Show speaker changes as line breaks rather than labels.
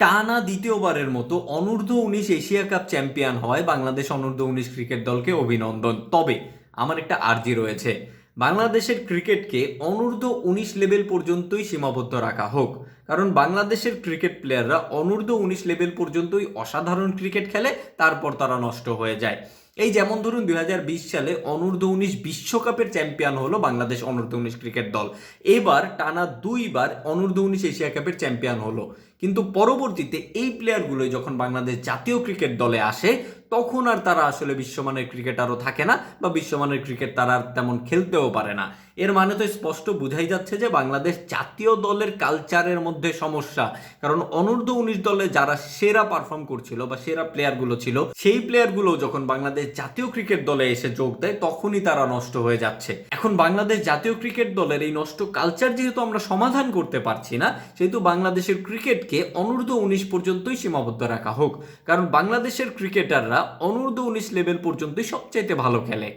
টানা দ্বিতীয়বারের মতো অনূর্ধ্ব উনিশ এশিয়া কাপ চ্যাম্পিয়ন হওয়ায় বাংলাদেশ অনূর্ধ্ব উনিশ ক্রিকেট দলকে অভিনন্দন। তবে আমার একটা আর্জি রয়েছে। বাংলাদেশের ক্রিকেটকে অনূর্ধ্ব উনিশ লেভেল পর্যন্তই সীমাবদ্ধ রাখা হোক। কারণ বাংলাদেশের ক্রিকেট প্লেয়াররা অনূর্ধ্ব উনিশ লেভেল পর্যন্তই অসাধারণ ক্রিকেট খেলে, তারপর তারা নষ্ট হয়ে যায়। এই যেমন ধরুন দুই হাজার বিশ সালে অনূর্ধ্ব উনিশ বিশ্বকাপের চ্যাম্পিয়ন হলো বাংলাদেশ অনূর্ধ্ব উনিশ ক্রিকেট দল। এবার টানা দুইবার অনূর্ধ্ব উনিশ এশিয়া কাপের চ্যাম্পিয়ন হলো। কিন্তু পরবর্তীতে এই প্লেয়ারগুলোই যখন বাংলাদেশ জাতীয় ক্রিকেট দলে আসে, তখন আর তারা আসলে বিশ্বমানের ক্রিকেটারও থাকে না বা বিশ্বমানের ক্রিকেট তারা আর তেমন খেলতেও পারে না। এর মানে তো স্পষ্ট বোঝাই যাচ্ছে যে বাংলাদেশ জাতীয় দলের কালচারের মধ্যে সমস্যা। কারণ অনূর্ধ্ব উনিশ দলে যারা সেরা পারফর্ম করছিল বা সেরা প্লেয়ারগুলো ছিল, সেই প্লেয়ারগুলো যখন বাংলাদেশ জাতীয় ক্রিকেট দলে এসে যোগ দেয়, তখনই তারা নষ্ট হয়ে যাচ্ছে। এখন বাংলাদেশ জাতীয় ক্রিকেট দলের এই নষ্ট কালচার যেহেতু আমরা সমাধান করতে পারছি না, সেহেতু বাংলাদেশের ক্রিকেটকে অনূর্ধ্ব উনিশ পর্যন্তই সীমাবদ্ধ রাখা হোক। কারণ বাংলাদেশের ক্রিকেটাররা অনূর্ধ্ব উনিশ লেভেল পর্যন্তই সবচাইতে ভালো খেলে।